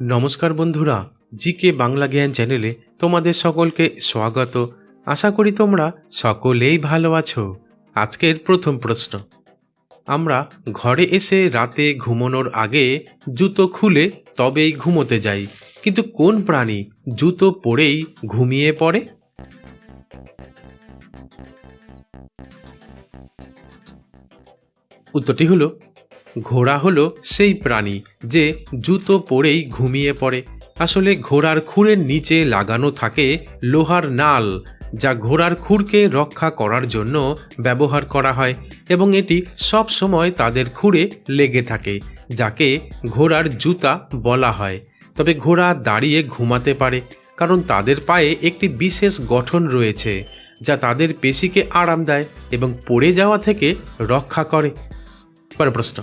নমস্কার বন্ধুরা জি কে বাংলা জ্ঞান চ্যানেলে তোমাদের সকলকে স্বাগত। আশা করি তোমরা সকলেই ভালো আছো। আজকের প্রথম প্রশ্ন। আমরা ঘরে এসে রাতে ঘুমানোর আগে জুতো খুলে তবেই ঘুমোতে যাই, কিন্তু কোন প্রাণী জুতো পরেই ঘুমিয়ে পড়ে? উত্তরটি হলো ঘোড়া হলো সেই প্রাণী যে জুতো পরেই ঘুমিয়ে পড়ে। আসলে ঘোড়ার খুরের নিচে লাগানো থাকে লোহার নাল, যা ঘোড়ার খুরকে রক্ষা করার জন্য ব্যবহার করা হয় এবং এটি সব সময় তাদের খুরে লেগে থাকে, যাকে ঘোড়ার জুতা বলা হয়। তবে ঘোড়া দাঁড়িয়ে ঘুমাতে পারে, কারণ তাদের পায়ে একটি বিশেষ গঠন রয়েছে, যা তাদের পেশিকে আরাম দেয় এবং পড়ে যাওয়া থেকে রক্ষা করে। পরের প্রশ্ন।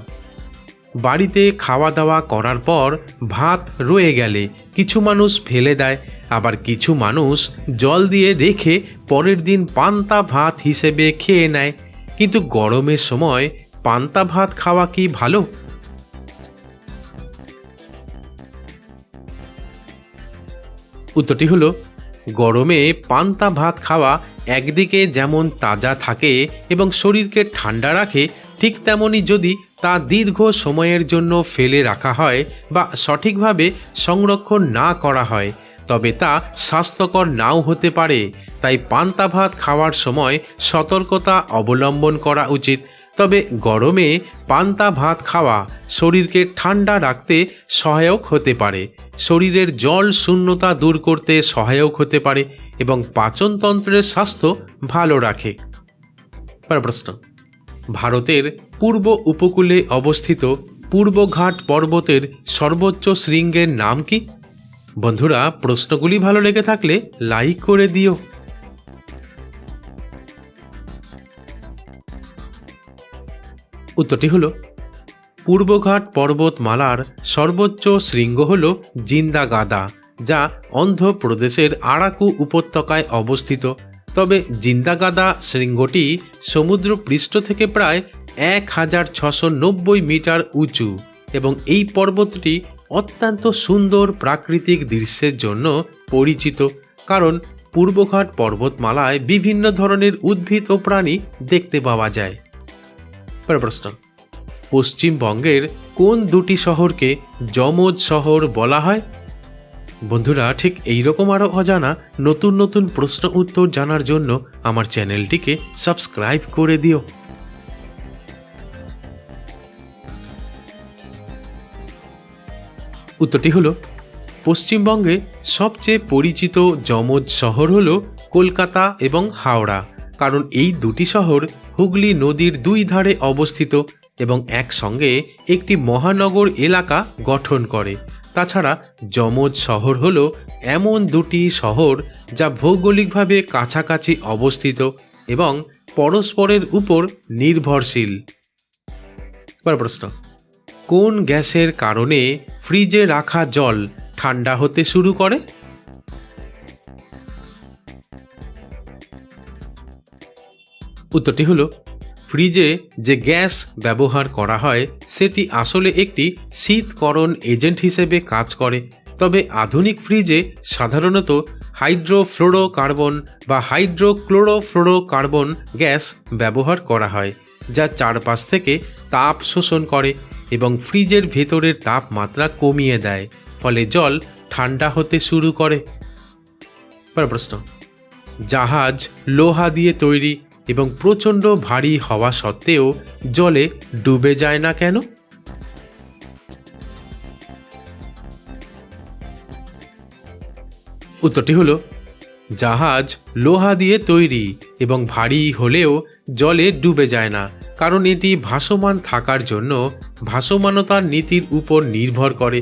বাড়িতে খাওয়া দাওয়া করার পর ভাত রয়ে গেলে কিছু মানুষ ফেলে দেয়, আবার কিছু মানুষ জল দিয়ে রেখে পরের দিন পান্তা ভাত হিসেবে খেয়ে নেয়। কিন্তু গরমের সময় পান্তা ভাত খাওয়া কি ভালো? উত্তরটি হলো, গরমে পান্তা ভাত খাওয়া একদিকে যেমন তাজা থাকে এবং শরীরকে ঠান্ডা রাখে ঠিক তেমনই যদি তা দীর্ঘ সময়ের জন্য ফেলে রাখা হয় বা সঠিকভাবে সংরক্ষণ না করা হয়, তবে তা স্বাস্থ্যকর নাও হতে পারে। তাই পান্তা ভাত খাওয়ার সময় সতর্কতা অবলম্বন করা উচিত। তবে গরমে পান্তা ভাত খাওয়া শরীরকে ঠান্ডা রাখতে সহায়ক হতে পারে। শরীরের জল শূন্যতা দূর করতে সহায়ক হতে পারে এবং পাচনতন্ত্রের স্বাস্থ্য ভালো রাখে। প্রশ্ন। ভারতের পূর্ব উপকূলে অবস্থিত পূর্বঘাট পর্বতের সর্বোচ্চ শৃঙ্গের নাম কি? বন্ধুরা, প্রশ্নগুলি ভালো লেগে থাকলে লাইক করে দিও। উত্তরটি হলো, পূর্বঘাট পর্বতমালার সর্বোচ্চ শৃঙ্গ হল জিন্দাগাদা, যা অন্ধ্রপ্রদেশের আরাকু উপত্যকায় অবস্থিত। তবে জিন্দাগাদা শৃঙ্গটি সমুদ্র পৃষ্ঠ থেকে প্রায় এক হাজার ছশো নব্বই মিটার উঁচু এবং এই পর্বতটি অত্যন্ত সুন্দর প্রাকৃতিক দৃশ্যের জন্য পরিচিত, কারণ পূর্বঘাট পর্বতমালায় বিভিন্ন ধরনের উদ্ভিদ ও প্রাণী দেখতে পাওয়া যায়। প্রশ্ন, পশ্চিমবঙ্গের কোন দুটি শহরকে যমজ শহর বলা হয়? বন্ধুরা, ঠিক এই রকম আরও অজানা নতুন নতুন প্রশ্ন উত্তর জানার জন্য আমার চ্যানেলটিকে সাবস্ক্রাইব করে দিও। উত্তরটি হলো, পশ্চিমবঙ্গে সবচেয়ে পরিচিত যমজ শহর হলো কলকাতা এবং হাওড়া, কারণ এই দুটি শহর হুগলি নদীর দুই ধারে অবস্থিত এবং একসঙ্গে একটি মহানগর এলাকা গঠন করে। তাছাড়া যমজ শহর হলো এমন দুটি শহর যা ভৌগোলিকভাবে কাছাকাছি অবস্থিত এবং পরস্পরের উপর নির্ভরশীল। প্রশ্ন, কোন গ্যাসের কারণে ফ্রিজে রাখা জল ঠান্ডা হতে শুরু করে? উত্তরটি হলো ফ্রিজে যে গ্যাস ব্যবহার করা হয়, সেটি আসলে একটি শীতকরণ এজেন্ট হিসেবে কাজ করে। তবে আধুনিক ফ্রিজে সাধারণত হাইড্রোফ্লোরোকার্বন বা হাইড্রোক্লোরোফ্লোরোকার্বন গ্যাস ব্যবহার করা হয়, যা চারপাশ থেকে তাপ শোষণ করে এবং ফ্রিজের ভেতরের তাপমাত্রা কমিয়ে দেয়, ফলে জল ঠান্ডা হতে শুরু করে। প্রশ্ন। জাহাজ লোহা দিয়ে তৈরি এবং প্রচণ্ড ভারী হওয়া সত্ত্বেও জলে ডুবে যায় না কেন? উত্তরটি হলো, জাহাজ লোহা দিয়ে তৈরি এবং ভারী হলেও জলে ডুবে যায় না, কারণ এটি ভাসমান থাকার জন্য ভাসমানতার নীতির উপর নির্ভর করে।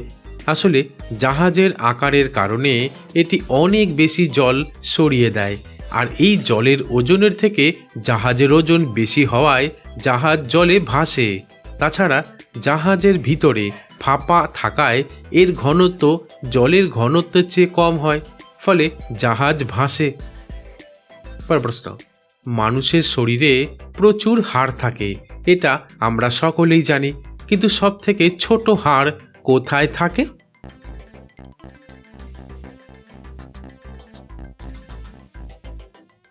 আসলে জাহাজের আকারের কারণে এটি অনেক বেশি জল সরিয়ে দেয়। আর এই জলের ওজনের থেকে জাহাজের ওজন বেশি হওয়ায় জাহাজ জলে ভাসে। তাছাড়া জাহাজের ভিতরে ফাঁপা থাকায় এর ঘনত্ব জলের ঘনত্বের চেয়ে কম হয়, ফলে জাহাজ ভাসে। প্রশ্ন, মানুষের শরীরে প্রচুর হাড় থাকে, এটা আমরা সকলেই জানি, কিন্তু সব থেকে ছোট হাড় কোথায় থাকে?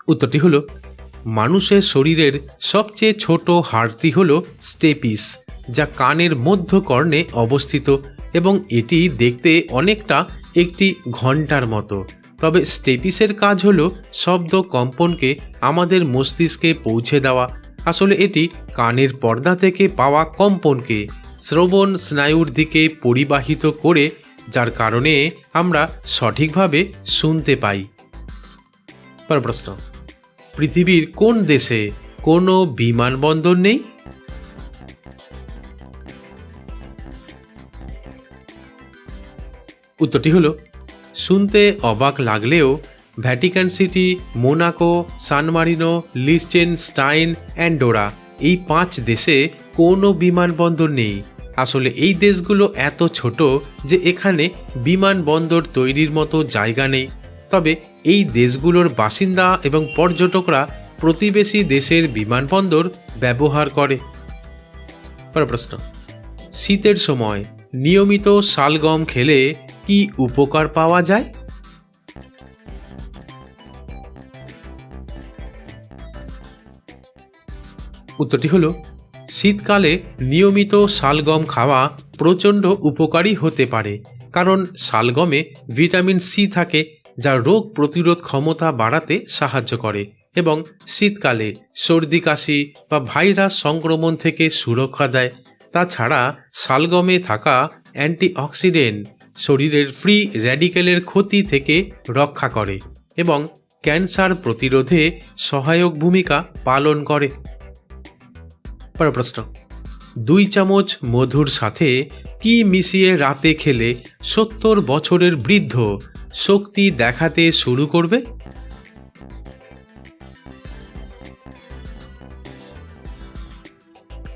উত্তরটি হলো, মানুষের শরীরের সবচেয়ে ছোট হাড়টি হলো স্টেপিস, যা কানের মধ্যকর্ণে অবস্থিত এবং এটি দেখতে অনেকটা একটি ঘণ্টার মতো। তবে স্টেপিসের কাজ হলো শব্দ কম্পনকে আমাদের মস্তিষ্কে পৌঁছে দেওয়া। আসলে এটি কানের পর্দা থেকে পাওয়া কম্পনকে শ্রবণ স্নায়ুর দিকে পরিবাহিত করে, যার কারণে আমরা সঠিকভাবে শুনতে পাই। পর প্রশ্ন। পৃথিবীর কোন দেশে কোনো বিমানবন্দর নেই? উত্তরটি হলো, শুনতে অবাক লাগলেও Vatican City, Monaco, San Marino, Liechtenstein, Andorra এই পাঁচ দেশে কোনো বিমানবন্দর নেই। আসলে এই দেশগুলো এত ছোট যে এখানে বিমানবন্দর তৈরির মতো জায়গা নেই। তবে এই দেশগুলোর বাসিন্দা এবং পর্যটকরা প্রতিবেশী দেশের বিমানবন্দর ব্যবহার করে। প্রশ্ন। শীতের সময় নিয়মিত শালগম খেলে কি উপকার পাওয়া যায়? উত্তরটি হলো, শীতকালে নিয়মিত শালগম খাওয়া প্রচণ্ড উপকারী হতে পারে, কারণ শালগমে ভিটামিন সি থাকে যা রোগ প্রতিরোধ ক্ষমতা বাড়াতে সাহায্য করে এবং শীতকালে সর্দি, কাশি বা ভাইরাস সংক্রমণ থেকে সুরক্ষা দেয়। তাছাড়া শালগমে থাকা অ্যান্টিঅক্সিডেন্ট শরীরের ফ্রি র্যাডিক্যালের ক্ষতি থেকে রক্ষা করে এবং ক্যান্সার প্রতিরোধে সহায়ক ভূমিকা পালন করে। পরের প্রশ্ন, দুই চামচ মধুর সাথে কি মিশিয়ে রাতে খেলে সত্তর বছরের বৃদ্ধ শক্তি দেখাতে শুরু করবে?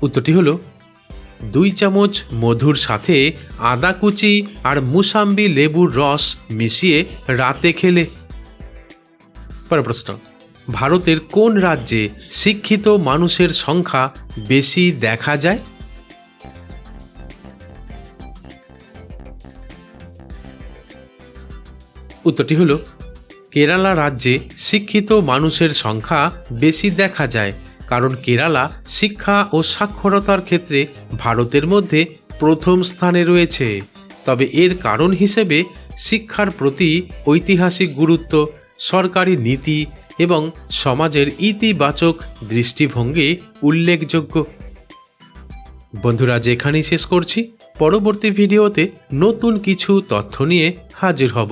উত্তরটি হলো, দুই চামচ মধুর সাথে আদা কুচি আর মুসাম্বি লেবুর রস মিশিয়ে রাতে খেলে। পরের প্রশ্ন, ভারতের কোন রাজ্যে শিক্ষিত মানুষের সংখ্যা বেশি দেখা যায়? উত্তরটি হলো, কেরালা রাজ্যে শিক্ষিত মানুষের সংখ্যা বেশি দেখা যায়, কারণ কেরালা শিক্ষা ও সাক্ষরতার ক্ষেত্রে ভারতের মধ্যে প্রথম স্থানে রয়েছে। তবে এর কারণ হিসেবে শিক্ষার প্রতি ঐতিহাসিক গুরুত্ব, সরকারি নীতি এবং সমাজের ইতিবাচক দৃষ্টিভঙ্গি উল্লেখযোগ্য। বন্ধুরা যেখানেই শেষ করছি। পরবর্তী ভিডিওতে নতুন কিছু তথ্য নিয়ে হাজির হব।